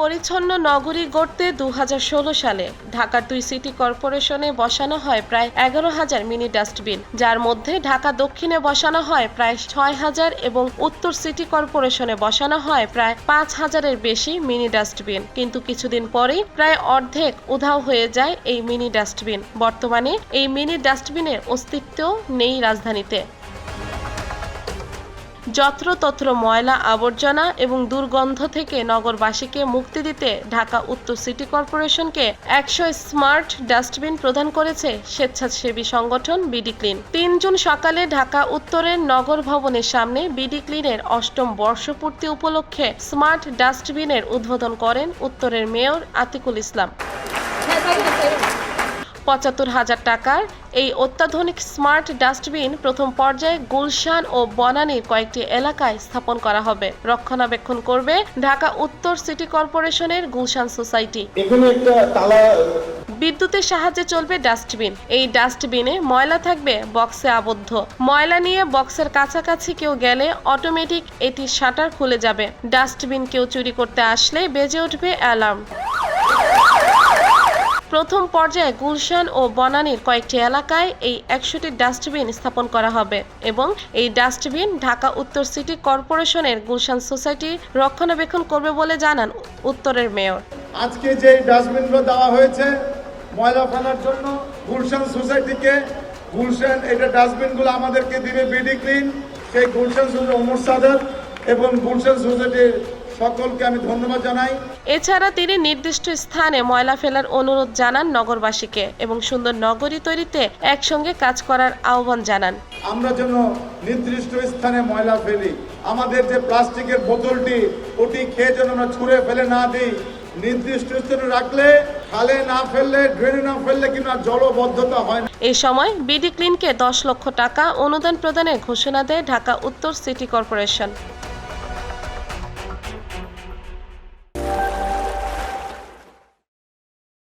পরিচ্ছন্ন নগরী গড়তে দু হাজার ষোলো সালে ঢাকার দুই সিটি কর্পোরেশনে বসানো হয় প্রায় এগারো হাজার মিনি ডাস্টবিন, যার মধ্যে ঢাকা দক্ষিণে বসানো হয় প্রায় ছয় হাজার এবং উত্তর সিটি কর্পোরেশনে বসানো হয় প্রায় পাঁচ হাজারের বেশি মিনি ডাস্টবিন। কিন্তু কিছুদিন পরেই প্রায় অর্ধেক উধাও হয়ে যায় এই মিনি ডাস্টবিন। বর্তমানে এই মিনি ডাস্টবিনের অস্তিত্ব নেই রাজধানীতে। যত্রতত্র ময়লা, আবর্জনা এবং দুর্গন্ধ থেকে নগরবাসীকে মুক্তি দিতে ঢাকা উত্তর সিটি কর্পোরেশনকে একশো স্মার্ট ডাস্টবিন প্রদান করেছে স্বেচ্ছাসেবী সংগঠন বিডি ক্লিন। তিন জুন সকালে ঢাকা উত্তরের নগর ভবনের সামনে বিডি ক্লিনের অষ্টম বর্ষপূর্তি উপলক্ষে স্মার্ট ডাস্টবিনের উদ্বোধন করেন উত্তরের মেয়র আতিকুল ইসলাম। পঁচাত্তর হাজার টাকার এই অত্যাধুনিক স্মার্ট ডাস্টবিন প্রথম পর্যায়ে গুলশান ও বনানীর কয়েকটি এলাকায় স্থাপন করা হবে। রক্ষণাবেক্ষণ করবে ঢাকা উত্তর সিটি কর্পোরেশনের গুলশান সোসাইটি। এখানে একটা তালা বিদ্যুতের সাহায্যে চলবে ডাস্টবিন। এই ডাস্টবিনে ময়লা থাকবে বক্সে আবদ্ধ। ময়লা নিয়ে বক্সের কাছাকাছি কেউ গেলে অটোমেটিক এটি শাটার খুলে যাবে। ডাস্টবিন কেউ চুরি করতে আসলে বেজে উঠবে অ্যালার্ম। প্রথম পর্যায়ে গুলশান ও বনানীর কয়েকটি এলাকায় এই একশোটি ডাস্টবিন স্থাপন করা হবে এবং এই ডাস্টবিন ঢাকা উত্তর সিটি কর্পোরেশনের গুলশান সোসাইটি রক্ষণাবেক্ষণ করবে বলে জানান উত্তরের মেয়র। আজকে যে ডাস্টবিনগুলো দেওয়া হয়েছে ময়লা ফেলার জন্য গুলশান সোসাইটিকে, গুলশান এটা ডাস্টবিনগুলো আমাদেরকে দিবে বিডি ক্লিন, সেই গুলশান সোসাইটি ওমর সাদাত এবং গুলশান সোসাইটির সকলকে আমি ধন্যবাদ জানাই। এছাড়া তিনি নির্দিষ্ট স্থানে ময়লা ফেলার অনুরোধ জানান নগরবাসীকে এবং সুন্দর নগরী তৈরিতে একসঙ্গে কাজ করার আহ্বান জানান। আমরা যেন নির্দিষ্ট স্থানে ময়লা ফেলি। আমাদের যে প্লাস্টিকের বোতলটি ওটি খেয়ে যেন আমরা ছুঁড়ে ফেলে না দিই। নির্দিষ্ট স্থানে রাখলে খালে না ফেললে ড্রেনে না ফেললে কিনা জলবদ্ধতা হয় না। এই সময় বিডি ক্লিনকে দশ লক্ষ টাকা অনুদান প্রদানের ঘোষণা দেয় ঢাকা উত্তর সিটি কর্পোরেশন।